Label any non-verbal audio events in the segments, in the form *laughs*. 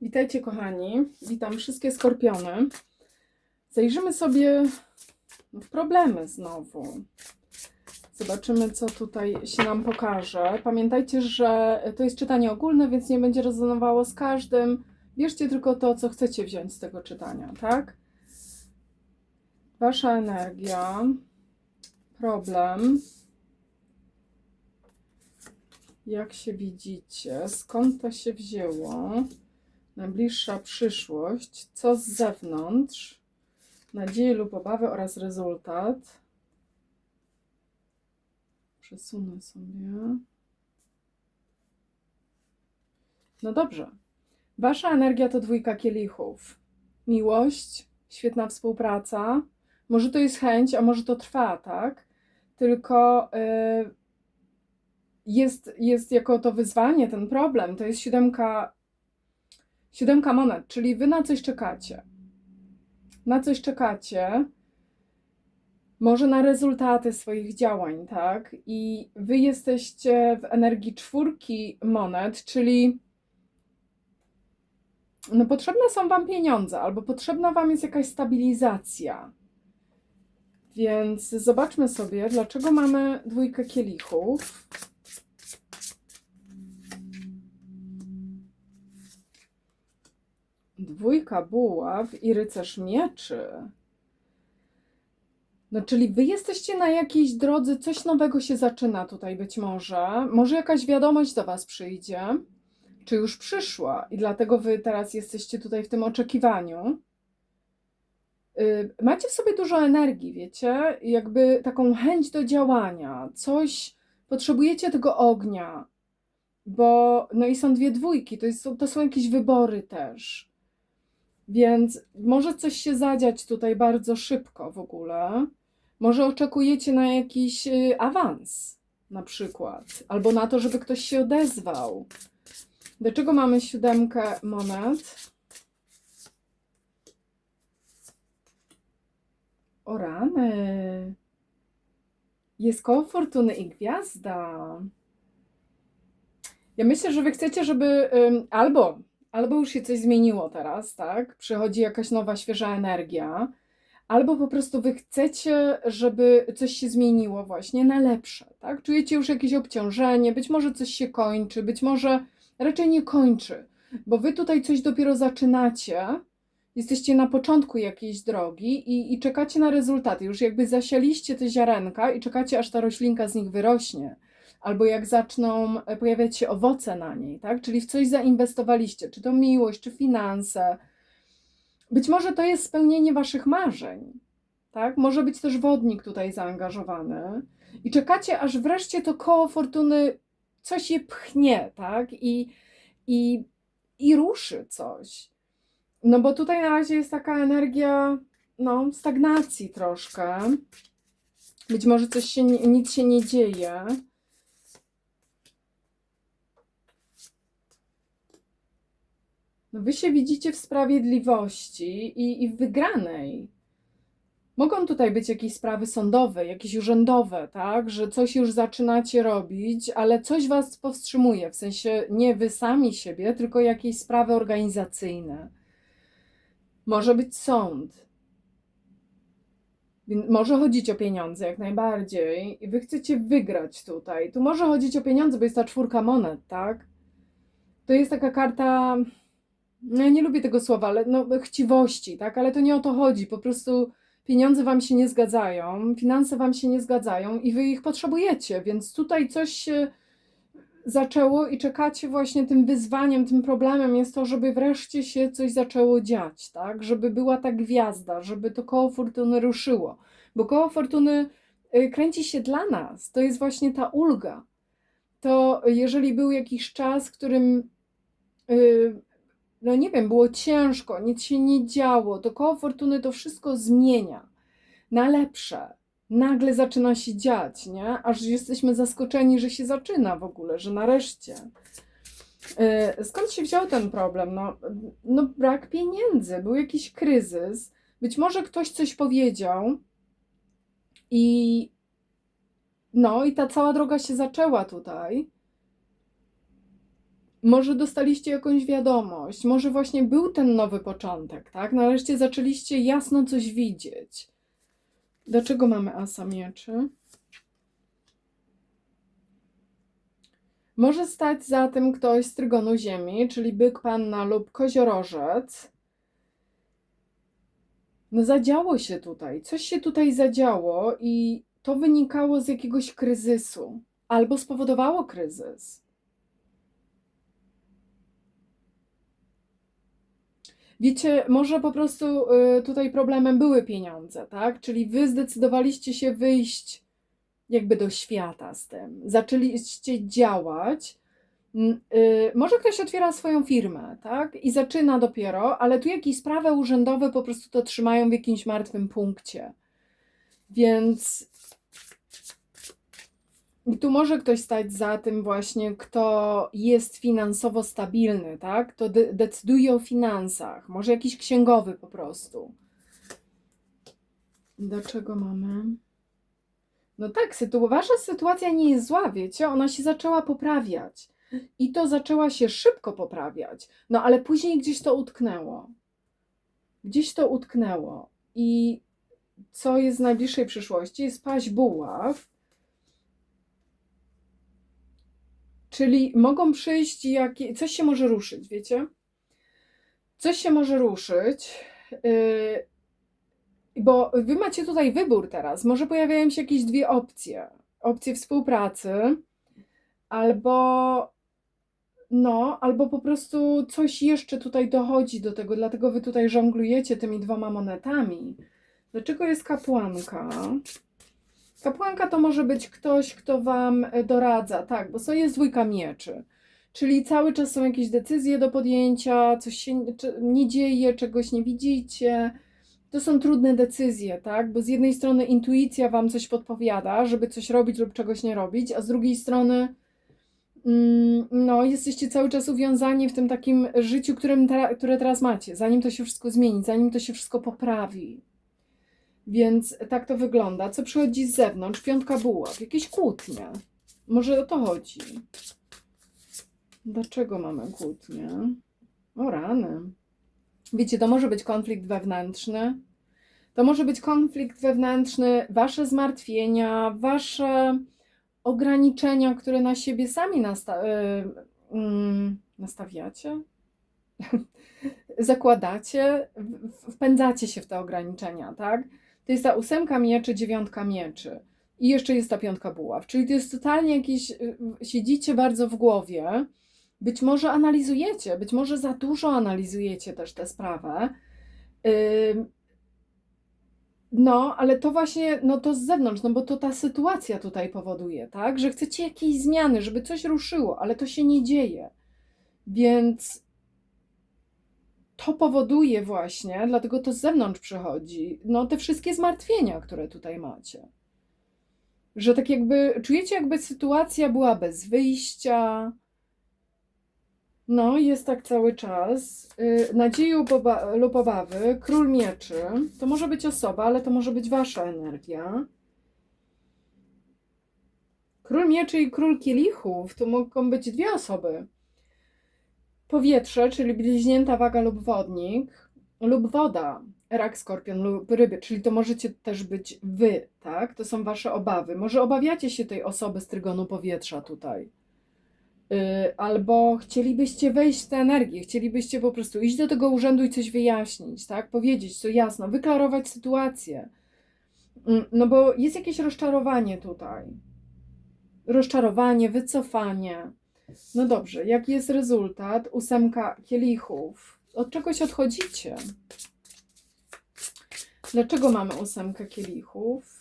Witajcie kochani, witam wszystkie skorpiony. Zajrzymy sobie w problemy znowu. Zobaczymy, co tutaj się nam pokaże. Pamiętajcie, że to jest czytanie ogólne, więc nie będzie rezonowało z każdym. Bierzcie tylko to, co chcecie wziąć z tego czytania, tak? Wasza energia, problem. Jak się widzicie? Skąd to się wzięło? Najbliższa przyszłość. Co z zewnątrz? Nadzieje lub obawy oraz rezultat. Przesunę sobie. No dobrze. Wasza energia to dwójka kielichów. Miłość, świetna współpraca. Może to jest chęć, a może to trwa, tak? Tylko y, jest, jest jako to wyzwanie, ten problem. To jest siódemka, siódemka monet, czyli wy na coś czekacie. Na coś czekacie. Może na rezultaty swoich działań, tak? I wy jesteście w energii czwórki monet, czyli no potrzebne są wam pieniądze, albo potrzebna wam jest jakaś stabilizacja. Więc zobaczmy sobie, dlaczego mamy dwójkę kielichów. Dwójka buław i rycerz mieczy. No, czyli wy jesteście na jakiejś drodze, coś nowego się zaczyna tutaj być może. Może jakaś wiadomość do was przyjdzie, czy już przyszła, i dlatego wy teraz jesteście tutaj w tym oczekiwaniu. Y, Macie w sobie dużo energii, wiecie? Jakby taką chęć do działania, coś, potrzebujecie tego ognia, bo no i są dwie dwójki, to, jest, to są jakieś wybory też. Więc może coś się zadziać tutaj bardzo szybko w ogóle. Może oczekujecie na jakiś y, awans, na przykład, albo na to, żeby ktoś się odezwał. Dlaczego mamy siódemkę monet? O rany. Jest koło fortuny i gwiazda. Ja myślę, że wy chcecie, żeby albo, albo już się coś zmieniło teraz, tak? Przychodzi jakaś nowa, świeża energia, albo po prostu wy chcecie, żeby coś się zmieniło właśnie na lepsze, tak? Czujecie już jakieś obciążenie, być może coś się kończy, być może raczej nie kończy, bo wy tutaj coś dopiero zaczynacie, jesteście na początku jakiejś drogi i, i czekacie na rezultaty. Już jakby zasialiście te ziarenka i czekacie, aż ta roślinka z nich wyrośnie. Albo jak zaczną e, pojawiać się owoce na niej, tak? Czyli w coś zainwestowaliście, czy to miłość, czy finanse. Być może to jest spełnienie waszych marzeń, tak? Może być też wodnik tutaj zaangażowany. I czekacie, aż wreszcie to koło fortuny coś je pchnie, tak? I, i, i ruszy coś. No bo tutaj na razie jest taka energia, no, stagnacji troszkę. Być może coś się, nic się nie dzieje. No wy się widzicie w sprawiedliwości i, i w wygranej. Mogą tutaj być jakieś sprawy sądowe, jakieś urzędowe, tak? Że coś już zaczynacie robić, ale coś was powstrzymuje. W sensie nie wy sami siebie, tylko jakieś sprawy organizacyjne. Może być sąd. Może chodzić o pieniądze jak najbardziej i wy chcecie wygrać tutaj. Tu może chodzić o pieniądze, bo jest ta czwórka monet, tak? To jest taka karta, no ja nie lubię tego słowa, ale no chciwości, tak? Ale to nie o to chodzi. Po prostu pieniądze wam się nie zgadzają, finanse wam się nie zgadzają i wy ich potrzebujecie, więc tutaj coś się zaczęło i czekacie właśnie tym wyzwaniem, tym problemem jest to, żeby wreszcie się coś zaczęło dziać, tak? Żeby była ta gwiazda, żeby to koło fortuny ruszyło. Bo koło fortuny y, kręci się dla nas. To jest właśnie ta ulga. To jeżeli był jakiś czas, w którym y, no nie wiem, było ciężko, nic się nie działo, to koło fortuny to wszystko zmienia na lepsze nagle zaczyna się dziać, nie? Aż jesteśmy zaskoczeni, że się zaczyna w ogóle, że nareszcie. Yy, Skąd się wziął ten problem? No, no brak pieniędzy, był jakiś kryzys. Być może ktoś coś powiedział i no i ta cała droga się zaczęła tutaj. Może dostaliście jakąś wiadomość, może właśnie był ten nowy początek, tak? Nareszcie zaczęliście jasno coś widzieć. Dlaczego mamy asa mieczy? Może stać za tym ktoś z trygonu ziemi, czyli byk, panna lub koziorożec. No zadziało się tutaj, coś się tutaj zadziało i to wynikało z jakiegoś kryzysu albo spowodowało kryzys. Wiecie, może po prostu y, tutaj problemem były pieniądze, tak? Czyli wy zdecydowaliście się wyjść jakby do świata z tym. Zaczęliście działać. Mm, y, Może ktoś otwiera swoją firmę, tak? I zaczyna dopiero, ale tu jakieś sprawy urzędowe po prostu to trzymają w jakimś martwym punkcie. Więc i tu może ktoś stać za tym właśnie, kto jest finansowo stabilny, tak? Kto de decyduje o finansach. Może jakiś księgowy po prostu. Dlaczego mamy? No tak, sytu wasza sytuacja nie jest zła, wiecie? Ona się zaczęła poprawiać. I to zaczęła się szybko poprawiać. No ale później gdzieś to utknęło. Gdzieś to utknęło. I co jest w najbliższej przyszłości? Jest paść buław. Czyli mogą przyjść jakie... Coś się może ruszyć, wiecie? Coś się może ruszyć. Yy, bo wy macie tutaj wybór teraz. Może pojawiają się jakieś dwie opcje. Opcje współpracy, albo no, albo po prostu coś jeszcze tutaj dochodzi do tego, dlatego wy tutaj żonglujecie tymi dwoma monetami. Dlaczego jest kapłanka? Kapłanka to może być ktoś, kto wam doradza, tak, bo to jest dwójka mieczy. Czyli cały czas są jakieś decyzje do podjęcia, coś się nie dzieje, czegoś nie widzicie to są trudne decyzje, tak? Bo z jednej strony intuicja wam coś podpowiada, żeby coś robić lub czegoś nie robić, a z drugiej strony mm, no, jesteście cały czas uwiązani w tym takim życiu, którym które teraz macie, zanim to się wszystko zmieni, zanim to się wszystko poprawi. Więc tak to wygląda. Co przychodzi z zewnątrz? Piątka buław, jakieś kłótnie. Może o to chodzi. Dlaczego mamy kłótnie? O rany. Wiecie, to może być konflikt wewnętrzny. To może być konflikt wewnętrzny, wasze zmartwienia, wasze ograniczenia, które na siebie sami nasta yy, yy, nastawiacie, *laughs* zakładacie, wpędzacie się w te ograniczenia, tak? To jest ta ósemka mieczy, dziewiątka mieczy. I jeszcze jest ta piątka buław. Czyli to jest totalnie jakieś, y, siedzicie bardzo w głowie, być może analizujecie, być może za dużo analizujecie też tę sprawę. No, ale to właśnie, no to z zewnątrz, no bo to ta sytuacja tutaj powoduje, tak? Że chcecie jakiejś zmiany, żeby coś ruszyło, ale to się nie dzieje. Więc to powoduje właśnie, dlatego to z zewnątrz przychodzi, no te wszystkie zmartwienia, które tutaj macie. Że tak jakby czujecie, jakby sytuacja była bez wyjścia, no, jest tak cały czas. Yy, nadzieji lub obawy, król mieczy. To może być osoba, ale to może być wasza energia. Król mieczy i król kielichów to mogą być dwie osoby. Powietrze, czyli bliźnięta waga lub wodnik, lub woda, rak, skorpion lub ryby, czyli to możecie też być wy, tak? To są wasze obawy. Może obawiacie się tej osoby z trygonu powietrza tutaj. Y, albo chcielibyście wejść w tę energię, chcielibyście po prostu iść do tego urzędu i coś wyjaśnić, tak? Powiedzieć co jasno, wyklarować sytuację. Mm, no bo jest jakieś rozczarowanie tutaj. Rozczarowanie, wycofanie. No dobrze, jaki jest rezultat? Ósemka kielichów. Od czegoś odchodzicie. Dlaczego mamy ósemkę kielichów?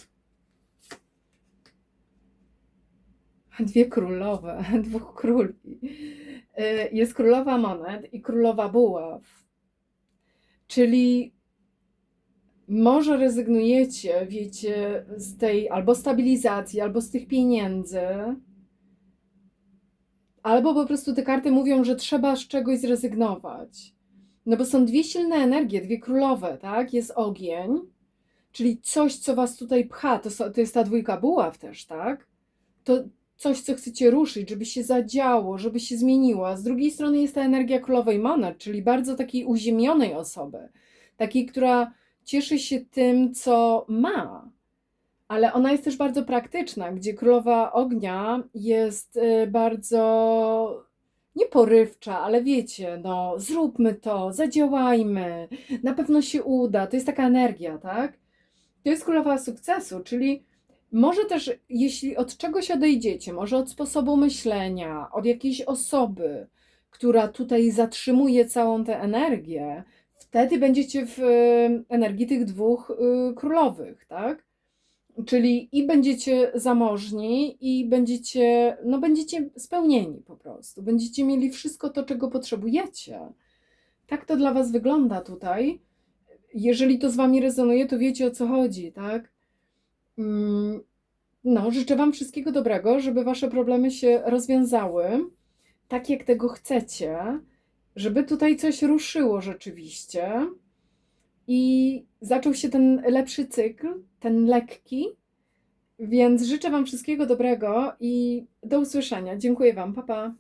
dwie królowe, *laughs* dwóch króli. Y, jest królowa monet i królowa buław. Czyli może rezygnujecie, wiecie, z tej albo stabilizacji, albo z tych pieniędzy, albo po prostu te karty mówią, że trzeba z czegoś zrezygnować. No bo są dwie silne energie, dwie królowe, tak? Jest ogień, czyli coś, co was tutaj pcha, to, to jest ta dwójka buław też, tak? To coś, co chcecie ruszyć, żeby się zadziało, żeby się zmieniło. Z drugiej strony jest ta energia królowej monet, czyli bardzo takiej uziemionej osoby, takiej, która cieszy się tym, co ma. Ale ona jest też bardzo praktyczna, gdzie królowa ognia jest y, bardzo nie porywcza, ale wiecie, no zróbmy to, zadziałajmy, na pewno się uda. To jest taka energia, tak? To jest królowa sukcesu, czyli może też, jeśli od czegoś odejdziecie, może od sposobu myślenia, od jakiejś osoby, która tutaj zatrzymuje całą tę energię, wtedy będziecie w y, energii tych dwóch y, królowych, tak? Czyli i będziecie zamożni, i będziecie, no będziecie spełnieni po prostu. Będziecie mieli wszystko to, czego potrzebujecie. Tak to dla Was wygląda tutaj. Jeżeli to z Wami rezonuje, to wiecie o co chodzi, tak? Mm, No, życzę Wam wszystkiego dobrego, żeby Wasze problemy się rozwiązały tak, jak tego chcecie, żeby tutaj coś ruszyło rzeczywiście i zaczął się ten lepszy cykl, ten lekki. Więc życzę Wam wszystkiego dobrego i do usłyszenia. Dziękuję Wam. Pa, pa.